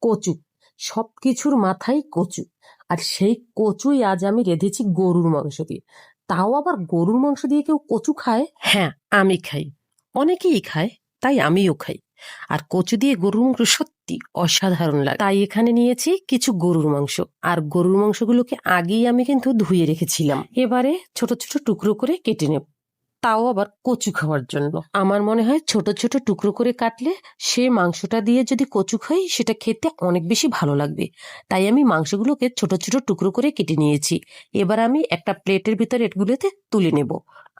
কচু। সব কিছুর মাথায় কচু। আর সেই কচুই আজ আমি রেঁধেছি গরুর মাংস দিয়ে। তাও আবার গরুর মাংস দিয়ে কেউ কচু খায়? হ্যাঁ আমি খাই। অনেকেই খায়, তাই আমিও খাই। আর কচু দিয়ে গরুর মাংস সত্যি অসাধারণ লাগে। তাই এখানে নিয়েছি কিছু গরুর মাংস। আর গরুর মাংসগুলোকে আগেই আমি কিন্তু ধুয়ে রেখেছিলাম। এবারে ছোট ছোট টুকরো করে কেটে নেব। তাও আবার কচু খাওয়ার জন্য। আমার মনে হয় ছোট ছোট টুকরো করে কাটলে সে মাংসটা দিয়ে যদি কচু খাই, সেটা খেতে অনেক বেশি ভালো লাগবে। তাই আমি মাংসগুলোকে ছোট ছোট টুকরো করে কেটে নিয়েছি। এবার আমি একটা প্লেটের ভিতরে এগুলোতে তুলে নেব।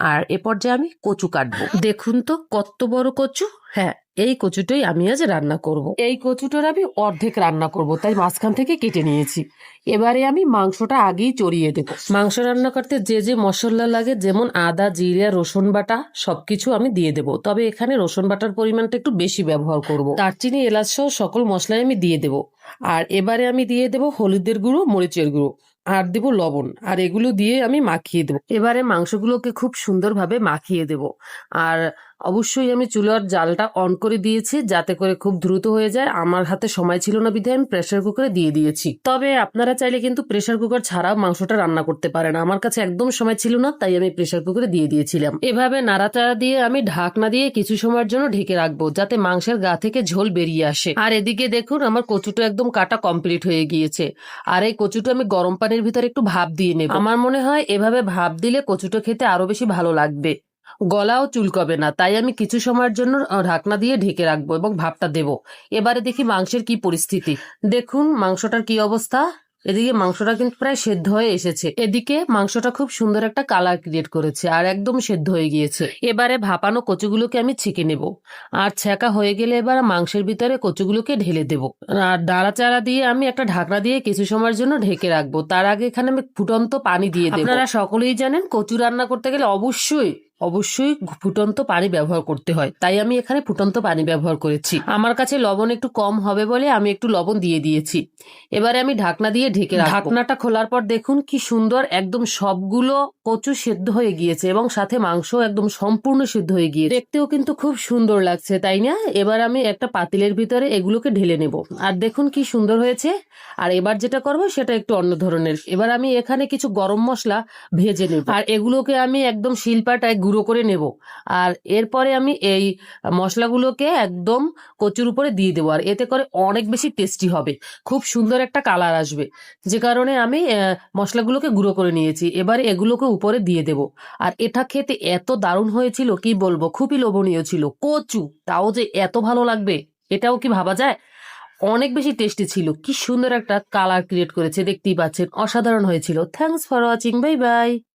আর এ পর্যায়ে আমি কচু কাটবো। দেখুন তো, কত বড় কচু। হ্যাঁ এই কচুটাই আমি আজ রান্না করব। এই কচুটার আমি অর্ধেক রান্না করব, তাই মাঝখান থেকে কেটে নিয়েছি। এবারে আমি মাংসটা আগেই চড়িয়ে দেবো। মাংস রান্না করতে যে যে মশলা লাগে, যেমন আদা, জিরে, রসুন বাটা, সবকিছু আমি দিয়ে দেবো। তবে এখানে রসুন বাটার পরিমাণটা একটু বেশি ব্যবহার করব। দারচিনি, এলাচ সহ সকল মশলাই আমি দিয়ে দেবো। আর এবারে আমি দিয়ে দেবো হলুদের গুঁড়ো, মরিচের গুঁড়ো। আর দেব লবণ। আর এগুলো দিয়ে আমি মাখিয়ে দেবো। এবারে মাংসগুলোকে খুব সুন্দরভাবে মাখিয়ে দেব। আর অবশ্যই আমি চুলার জালটা অন করে দিয়েছি, যাতে করে খুব দ্রুত হয়ে যায়। আমার হাতে সময় ছিল না বিধায় আমি প্রেসার কুকারে দিয়ে দিয়েছি। তবে আপনারা চাইলে কিন্তু প্রেসার কুকার ছাড়াও মাংসটা রান্না করতে পারেন। আমার কাছে একদম সময় ছিল না, তাই আমি প্রেসার কুকারে দিয়ে দিয়েছিলাম। এভাবে নাড়াচাড়া দিয়ে আমি ঢাকনা দিয়ে কিছু সময়ের জন্য ঢেকে রাখব, যাতে মাংসের গা থেকে ঝোল বেরিয়ে আসে। আর এদিকে দেখুন, আমার কচুটা একদম কাটা কমপ্লিট হয়ে গিয়েছে। আর এই কচুটা আমি গরম পানির ভিতরে একটু ভাপ দিয়ে নেব। আমার মনে হয় এভাবে ভাপ দিলে কচুটা খেতে আরও বেশি ভালো লাগবে। গলাও চুলকবে না তাই আমি কিছু সময়ের জন্য ঢাকনা দিয়ে ঢেকে রাখব এবং ভাপটা দেব। এবারে দেখি মাংসের কি পরিস্থিতি। দেখুন মাংসটার কি অবস্থা। এদিকে মাংসটা কিন্তু প্রায় সেদ্ধ হয়ে এসেছে। এদিকে মাংসটা খুব সুন্দর একটা কালার ক্রিয়েট করেছে আর একদম সেদ্ধ হয়ে গিয়েছে। এবারে ভাপানো কচুগুলোকে আমি ছেঁকে নেব। আর ছেঁকা হয়ে গেলে এবার মাংসের ভিতরে কচুগুলোকে ঢেলে দেব। আর নাড়াচাড়া দিয়ে আমি একটা ঢাকনা দিয়ে কিছু সময়ের জন্য ঢেকে রাখব। তার আগে এখানে আমি ফুটন্ত পানি দিয়ে দেবো। আপনারা সকলেই জানেন কচু রান্না করতে গেলে অবশ্যই অবশ্যই ফুটন্ত পানি ব্যবহার করতে হয়। তাই আমি এখানে ফুটন্ত পানি ব্যবহার করেছি। আমার কাছে লবণ একটু কম হবে বলে আমি একটু লবণ দিয়ে দিয়েছি। এবারে আমি ঢাকনা দিয়ে ঢেকে ঢাকনাটা খোলার পর দেখুন কি সুন্দর একদম সবগুলো কচু সেদ্ধ হয়ে গিয়েছে এবং সাথে মাংস একদম সম্পূর্ণ সিদ্ধ হয়ে গিয়েছে। দেখতেও কিন্তু খুব সুন্দর লাগছে, তাই না? এবার আমি একটা পাতিলের ভিতরে এগুলোকে ঢেলে নেব। আর দেখুন কি সুন্দর হয়েছে। আর এবার যেটা করব সেটা একটু অন্য ধরনের। এবার আমি এখানে কিছু গরম মশলা ভেজে নেব। আর এগুলোকে আমি একদম শিলপাটায় গুঁড়ো করে নেব। আর এরপরে আমি এই মশলাগুলোকে একদম কচুর উপরে দিয়ে দেবো। আর এতে করে অনেক বেশি টেস্টি হবে। খুব সুন্দর একটা কালার আসবে। যে কারণে আমি মশলাগুলোকে গুঁড়ো করে নিয়েছি। এবারে এগুলোকে উপরে দিয়ে দেব। আর এটা খেতে এত দারুণ হয়েছিল, কি বলব? খুবই লোভনীয় ছিল। কচু, তাও যে এত ভালো লাগবে, এটাও কি ভাবা যায়? অনেক বেশি টেস্টি ছিল। কি সুন্দর একটা কালার ক্রিয়েট করেছে, দেখতেই পাচ্ছেন। অসাধারণ হয়েছিল। Thanks for watching bye bye